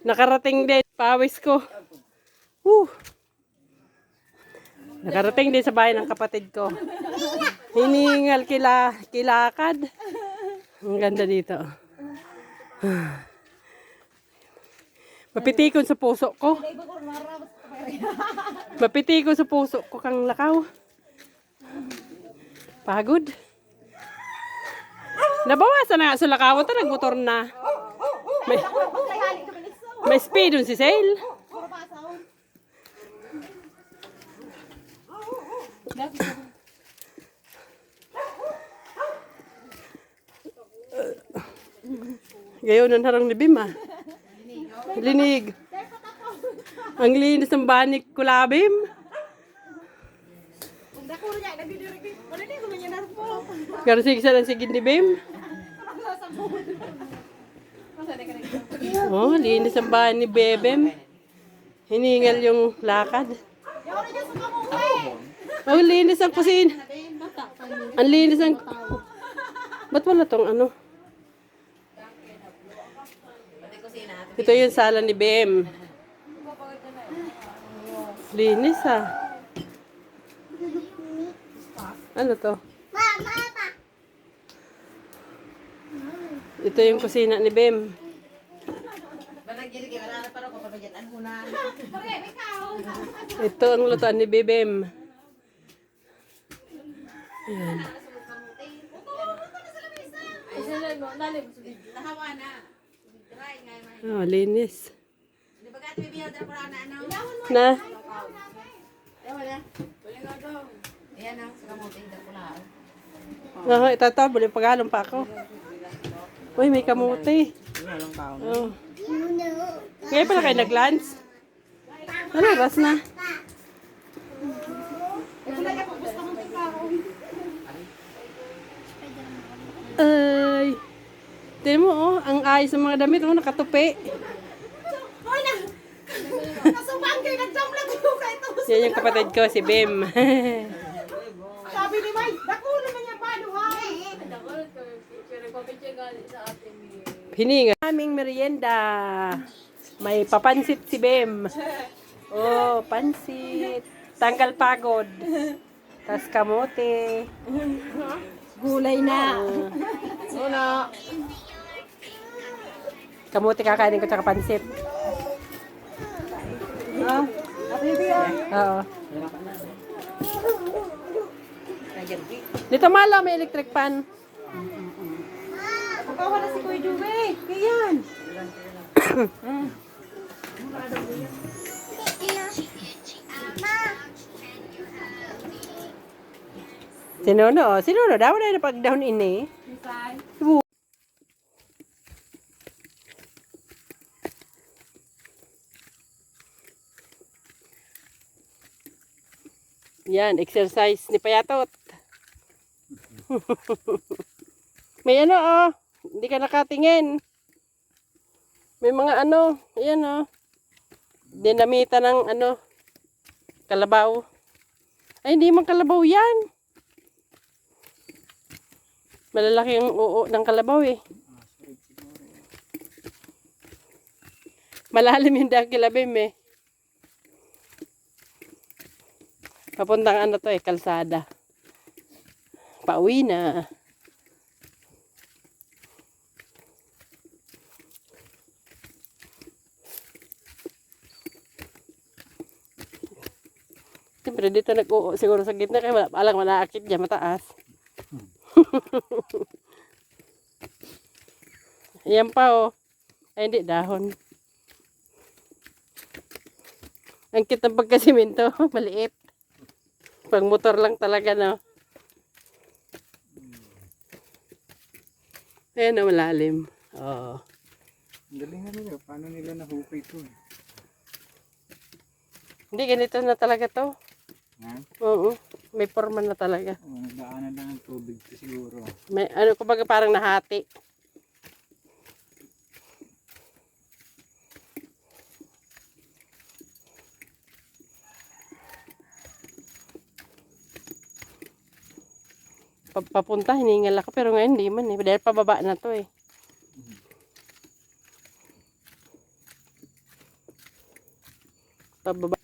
Nakarating din. Pawis ko. Woo. Nakarating din sa bahay ng kapatid ko. Hiningal kila, kilakad. Ang ganda dito. Mapitikon sa puso ko. Mapitikon sa puso ko kang lakaw. Pagod. Nabawasan na nga sa lakaw. Ito nagmotor na. May, may speed si Sale. Gayon ang harang ni Bim ah. Linig. Ang linis ng banik ko labim. Pero sige sa lang sige ni Bim. Oh, linis ang bahay ni Bebem. Hiningal yung lakad. Oh, linis ang kusin. Ang linis ang... Ba't wala tong ano? Ito yung sala ni Bem. Linis ah. Ano to? Ito yung kusina ni Bem. Ito ang lutuan ni Bebem. Ayan. Oh, linis. Na? Oo, ito to. Buli pagalong pa ako. Uy, may kamuti. Oh. Ngayon pala kayo nag-lunch? Ano, oras na? Ay. Tignan mo, oh, ang ayos ng mga damit, oh, nakatupi. Nasubang kayo, nag-jump lang kayo kahit. Yan yung kapatid ko, si Bim. Sabi ni May, dakulo na niya paano ha? Hininga. Aming merienda. May papansit si Bim. Oh, pansit. Tanggal pagod. Tas kamote. Gulay na. Una. Kamote kakainin ko tsaka pansit. Ah, Oo. Dito malo, may electric pan. Pagkawa na si Kuya Juve. Kayan. Sinuno, oh. sinuno. Daw na yung pag-down ini. Bu- Yan, exercise ni Payatot. May ano oh, hindi ka nakatingin. May mga ano, ayan oh. Dinamita ng ano, kalabaw. Ay, hindi man kalabaw yan. Malalaki ang uo ng kalabaw eh. Malalim yung dakilabim eh. Papuntang ano to eh, kalsada. Pauwi na. Siyempre dito nag-uo siguro sa gitna kaya alang malaakit dyan mataas. Ayan pa oh. Ay hindi dahon. Ang cute ng pagkasiminto, maliit. Pang motor lang talaga no. Ayan oh, malalim. Oo. Ang galing na nila. Paano nila nahukay ito? eh? Hindi, ganito na talaga to. Ha? Oo. May forma na talaga. O, nagdaanan lang ng tubig ito siguro. May ano, kumbaga parang nahati. Pa- Papunta, hiningal ako pero ngayon hindi man eh. Dahil pababa na to eh. pababa.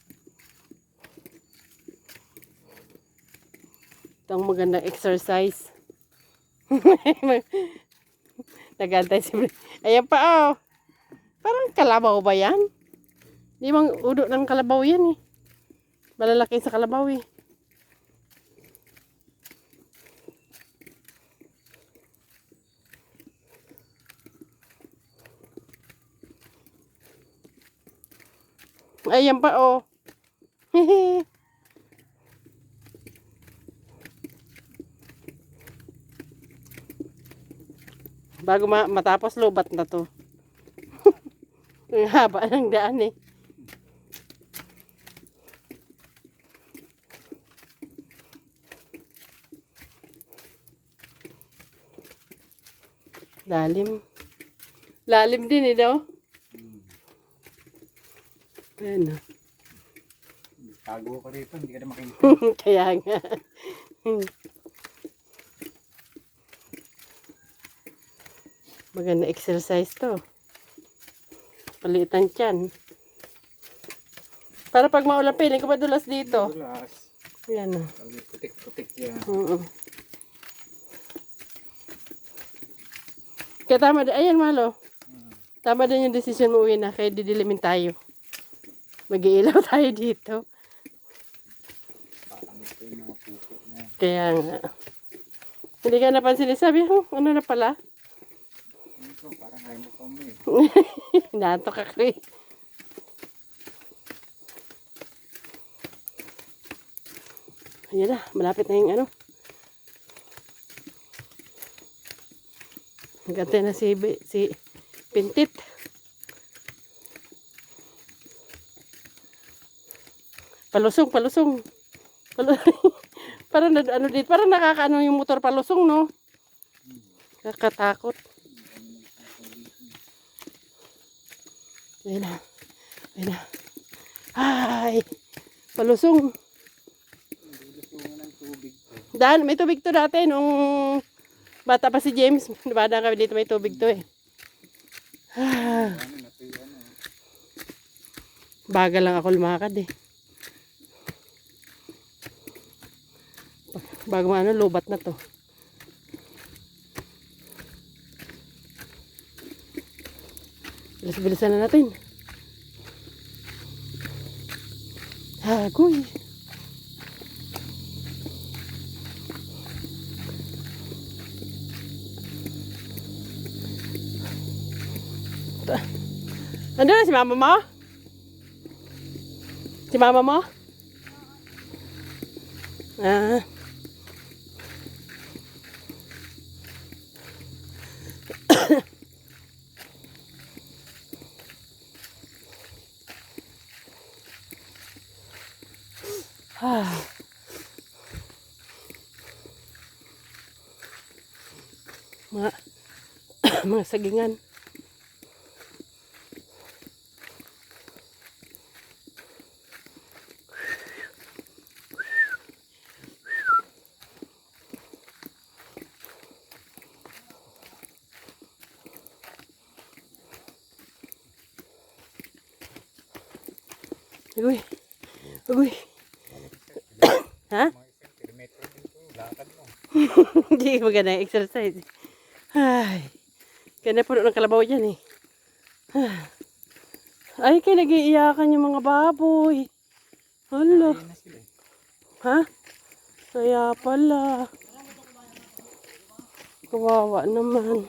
Ito ang magandang exercise. Nagantay si Bre. Ayan pa oh. Parang kalabaw ba yan? Di bang udo ng kalabaw yan eh. Malalaki sa kalabaw eh. Ayan pa oh. Bago ma- matapos lobat na to. Ang haba ng daan eh. Lalim. Lalim din eh daw. Ayan oh. Tago ko dito, hindi ka na makikita. Kaya nga. Maganda exercise to. Palitan tiyan. Para pag maulan, piling ko madulas dito. Tulas. Yan o. Putik-putik yan. Oo. Kaya tama din. Ayan, Malo. Tama din yung desisyon mo uwi na. Kaya didilimin tayo. Mag-iilaw tayo dito. Kaya nga. Hindi ka napansin. Sabi, oh, ano na pala? Ito, parang ayaw mo eh. Natok ako eh. Ayan na, malapit na yung ano. Magantay na si, si Pintit. Palusong, palusong. Palu- parang ano dito, parang nakakaano yung motor palusong, no? Kakatakot. Ayan na. Ayan na. Ay! Palusong. Daan, may tubig to dati nung bata pa si James. Nabadaan kami dito may tubig to eh. Ah, bagal lang ako lumakad eh. Bago ano, lubat na to. Bilis-bilisan na natin. Hagoy. Nandun na si mama mo? Si mama mo? Ah. Mga, mga sagingan. Uy. Uy. Ha? Hindi maganda exercise. Ay. Kaya na puno ng kalabaw dyan eh. Ay, kaya nag-iiyakan yung mga baboy. Hala. Eh. Ha? Kaya pala. Kawawa naman.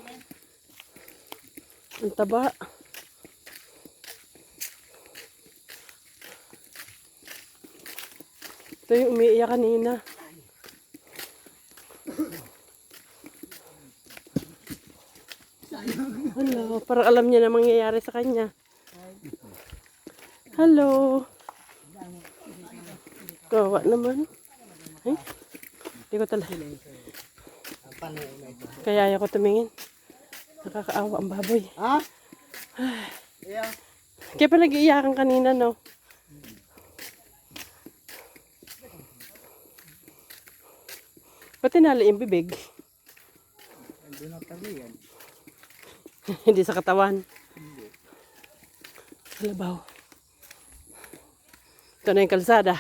Ang taba. Ito yung umiiyak kanina. Hello, parang alam niya na mangyayari sa kanya. Hello. Kawa naman. Ay, hindi ko talaga. Kaya ayaw ko tumingin. Nakakaawa ang baboy. Ha? Kaya pa nag-iiyakan kanina, no? Pati nala yung bibig. Hindi sa katawan. Kalabaw. Ito na yung kalsada.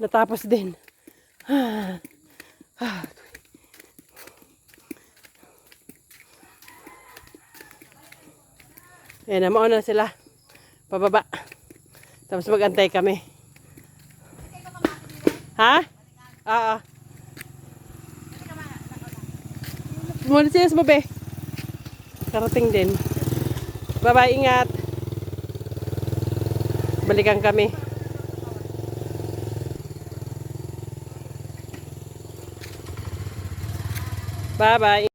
Natapos din. Ayan na, mauna na sila. Pababa. Tapos magantay kami. Ha? Oo. Muna sila sa babe. Karating din. Bye-bye, ingat. Balikan kami. Bye-bye.